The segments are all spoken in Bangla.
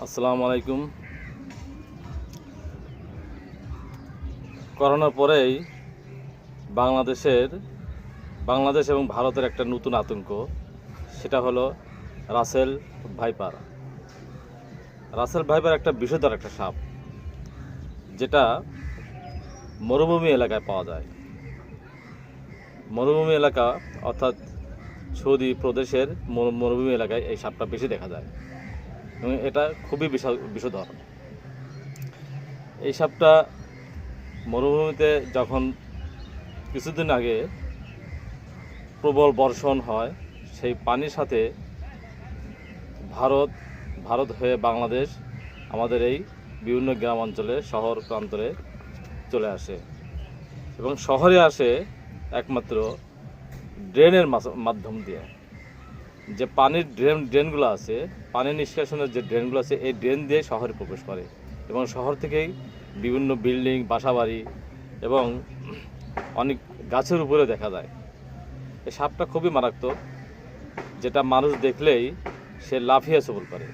আসসালামু আলাইকুম। করোনার পরেই বাংলাদেশের, বাংলাদেশ এবং ভারতের একটা নতুন আতঙ্ক, সেটা হলো রাসেল ভাইপার। রাসেল ভাইপার একটা বিষধর একটা সাপ, যেটা মরুভূমি এলাকায় পাওয়া যায়। মরুভূমি এলাকা, অর্থাৎ সৌদি প্রদেশের মরু- মরুভূমি এলাকায় এই সাপটা বেশি দেখা যায়। এবং এটা খুবই বিশাল বিষধর এই সাপটা মরুভূমিতে যখন কিছুদিন আগে প্রবল বর্ষণ হয়, সেই পানির সাথে ভারত ভারত হয়ে বাংলাদেশ আমাদের এই বিভিন্ন গ্রাম অঞ্চলে, শহর প্রান্তরে চলে আসে এবং শহরে আসে একমাত্র ড্রেনের মাধ্যম দিয়ে। যে পানির ড্রেন, ড্রেনগুলো আছে, পানি নিষ্কাশনের যে ড্রেনগুলো আছে, এই ড্রেন দিয়ে শহরে প্রবেশ করে এবং শহর থেকেই বিভিন্ন বিল্ডিং, বাসাবাড়ি এবং অনেক গাছের উপরে দেখা যায়। এই সাপটা খুবই মারাত্মক, যেটা মানুষ দেখলেই সে লাফিয়ে সবল করে,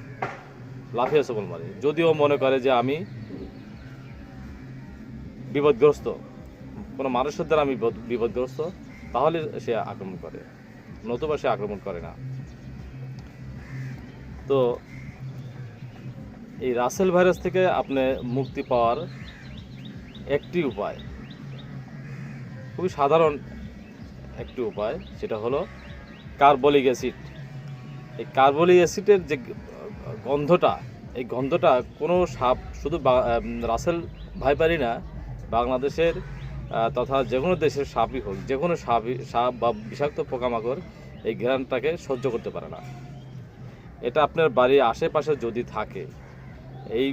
লাফিয়ে সবল মারে। যদিও মনে করে যে আমি বিপদগ্রস্ত, কোনো মানুষের দ্বারা আমি বিপদ- বিপদগ্রস্ত, তাহলে সে আক্রমণ করে, নতুবা সে আক্রমণ করে না। তো এই রাসেল ভাইরাস থেকে আপনি মুক্তি পাওয়ার একটি উপায়, খুবই সাধারণ একটি উপায়, সেটা হলো কার্বলিক অ্যাসিড। এই কার্বলিক অ্যাসিডের যে গন্ধটা, এই গন্ধটা কোনো সাপ, শুধু রাসেল ভাইপারই না, বাংলাদেশের তথা যে কোনো দেশের সাপই হোক, যে কোনো সাপই, সাপ বা বিষাক্ত পোকামাকড় এই ঘ্রাণটাকে সহ্য করতে পারে না। এটা আপনার বাড়ির আশেপাশে যদি থাকে, এই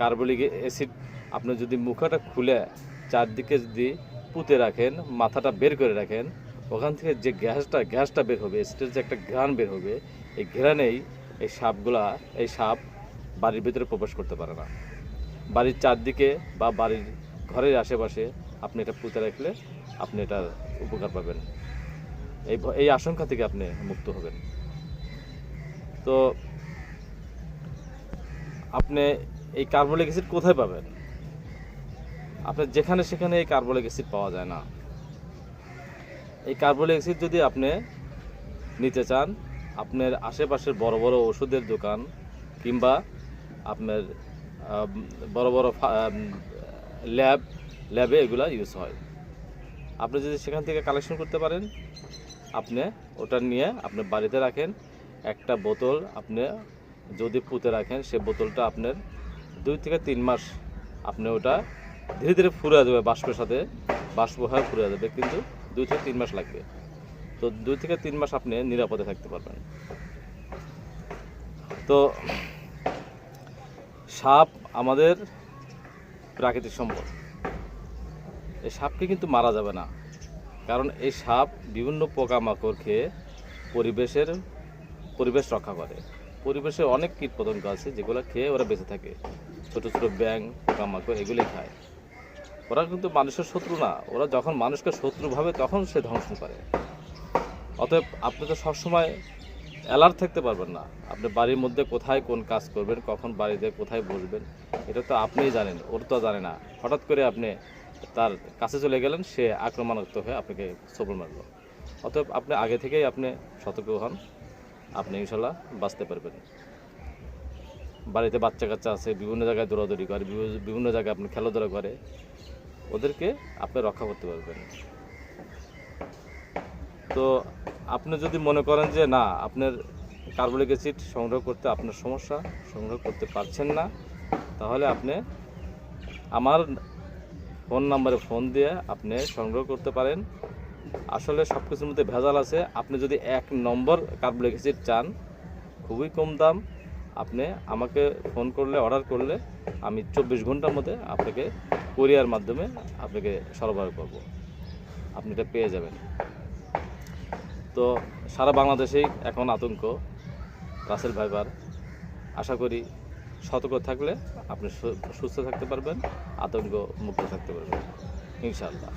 কার্বলিক অ্যাসিড আপনি যদি মুখাটা খুলে চারদিকে যদি পুঁতে রাখেন, মাথাটা বের করে রাখেন, ওখান থেকে যে গ্যাসটা গ্যাসটা বের হবে অ্যাসিডের যে একটা ঘ্রাণ বের হবে, এই ঘ্রাণেই এই সাপগুলা, এই সাপ বাড়ির ভিতরে প্রবেশ করতে পারে না। বাড়ির চারদিকে বা বাড়ির ঘরের আশেপাশে আপনি এটা পুঁতে রাখলে আপনি এটার উপকার পাবেন। এই এই আশঙ্কা থেকে আপনি মুক্ত হবেন। তো আপনি এই কার্বলিক অ্যাসিড কোথায় পাবেন? আপনার যেখানে সেখানে এই কার্বলিক অ্যাসিড পাওয়া যায় না। এই কার্বলিক অ্যাসিড যদি আপনি নিতে চান, আপনার আশেপাশের বড় বড় ওষুধের দোকান কিংবা আপনার বড় বড় ল্যাব, ল্যাবে এগুলা ইউজ হয়। আপনি যদি সেখান থেকে কালেকশন করতে পারেন, আপনি ওটা নিয়ে আপনি বাড়িতে রাখেন একটা বোতল আপনি যদি পুঁতে রাখেন, সে বোতলটা আপনার দুই থেকে তিন মাস আপনি ওটা ধীরে ধীরে ফুরে যাবে, বাষ্পের সাথে বাষ্প হয়ে ফুরে যাবে, কিন্তু দুই থেকে তিন মাস লাগবে। তো দুই থেকে তিন মাস আপনি নিরাপদে থাকতে পারবেন। তো সাপ আমাদের প্রাকৃতিক সম্পদ। এই সাপকে কিন্তু মারা যাবে না। কারণ এই সাপ বিভিন্ন পোকামাকড় খেয়ে পরিবেশের পরিবেশ রক্ষা করে। পরিবেশে অনেক কীট পতঙ্গ আছে যেগুলো খেয়ে ওরা বেঁচে থাকে। ছোটো ছোটো ব্যাং পোকামাকড় এগুলোই খায়। ওরা কিন্তু মানুষের শত্রু না। ওরা যখন মানুষকে শত্রু ভাবে, তখন সে ধ্বংস করে। অতএব আপনি তো সবসময় অ্যালার্ট থাকতে পারবেন না। আপনি বাড়ির মধ্যে কোথায় কোন কাজ করবেন, কখন বাড়িতে কোথায় বসবেন, এটা তো আপনিই জানেন, ওর তো জানে না। হঠাৎ করে আপনি তার কাছে চলে গেলেন, সে আক্রমণাত্মক হয়ে আপনাকে সবল মারল। অতএব আপনি আগে থেকেই আপনি সতর্ক হন। আপনি ইনশাল্লাহ বাঁচতে পারবেন। বাড়িতে বাচ্চা কাচ্চা আছে, বিভিন্ন জায়গায় দৌড়াদৌড়ি করে বিভিন্ন জায়গায় আপনি খেলাধুলা করে, ওদেরকে আপনি রক্ষা করতে পারবেন। তো আপনি যদি মনে করেন যে, না, আপনার কার্বলিক অ্যাসিড সংগ্রহ করতে আপনার সমস্যা, সংগ্রহ করতে পারছেন না, তাহলে আপনি আমার ফোন নাম্বারে ফোন দিয়ে আপনি সংগ্রহ করতে পারেন। আসলে সব কিছুর মধ্যে ভেজাল আছে। আপনি যদি এক নম্বর কার্বলিক অ্যাসিড চান, খুবই কম দাম। আপনি আমাকে ফোন করলে, অর্ডার করলে আমি চব্বিশ ঘণ্টার মধ্যে আপনাকে কোরিয়ার মাধ্যমে আপনাকে সরবরাহ করব। আপনি এটা পেয়ে যাবেন। তো সারা বাংলাদেশেই এখন আতঙ্ক, রাসেল ভাইবার। আশা করি সতর্ক থাকলে আপনি সুস্থ থাকতে পারবেন আতঙ্ক মুক্ত থাকতে পারবেন, ইনশাআল্লাহ।